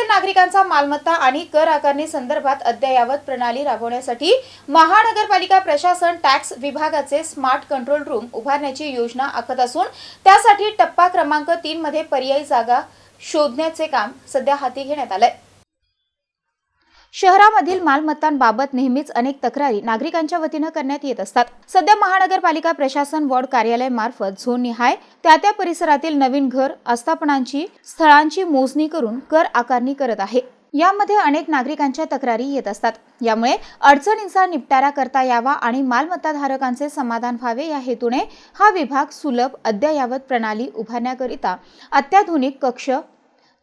शहरातील नागरिकांचा मालमत्ता आणि कर आकारणी संदर्भात अद्ययावत प्रणाली राबवण्यासाठी महानगरपालिका प्रशासन टॅक्स विभागाचे स्मार्ट कंट्रोल रूम उभारण्याची योजना आखत असून त्यासाठी टप्पा क्रमांक तीन मध्ये पर्यायी जागा शोधण्याचे काम सध्या हाती घेण्यात आलंय. शहरामधील मालमत्तांबाबत नेहमीच अनेक तक्रारी नागरिकांच्या वतीनं करण्यात येत असतात. सध्या महानगरपालिका प्रशासन वॉर्ड कार्यालय मार्फत झोन निहाय त्या त्या परिसरातील नवीन घर आस्थापनांची स्थळांची मोजणी करून कर आकारणी करत आहे. यामध्ये अनेक नागरिकांच्या तक्रारी येत असतात. यामुळे अडचणींचा निपटारा करता यावा आणि मालमत्ताधारकांचे समाधान व्हावे या हेतूने हा विभाग सुलभ अद्ययावत प्रणाली उभारण्याकरिता अत्याधुनिक कक्ष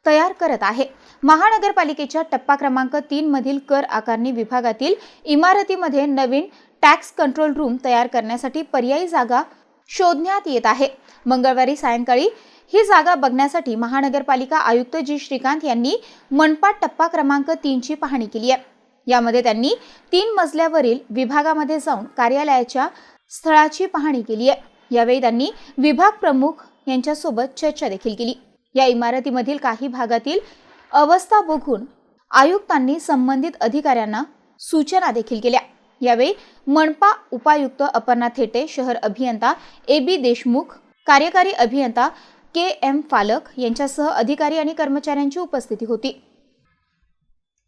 तयार करत आहे. महानगरपालिकेच्या टप्पा क्रमांक तीन मधील कर आकारणी विभागातील इमारतीमध्ये नवीन टॅक्स कंट्रोल रूम तयार करण्यासाठी पर्यायी जागा शोधण्यात येत आहे. मंगळवारी सायंकाळी ही जागा बघण्यासाठी महानगरपालिका आयुक्त जी. श्रीकांत यांनी मनपा टप्पा क्रमांक तीनची पाहणी केली आहे. यामध्ये त्यांनी तीन मजल्यावरील विभागामध्ये जाऊन कार्यालयाच्या स्थळाची पाहणी केली आहे. यावेळी त्यांनी विभाग प्रमुख यांच्यासोबत चर्चा देखील केली. या इमारतीमधील काही भागातील अवस्था बघून आयुक्तांनी संबंधित अधिकाऱ्यांना सूचना देखील केल्या. यावेळी मनपा उपायुक्त अपर्णा थेटे शहर अभियंता ए बी देशमुख कार्यकारी अभियंता के एम फालक यांच्यासह अधिकारी आणि कर्मचाऱ्यांची उपस्थिती होती.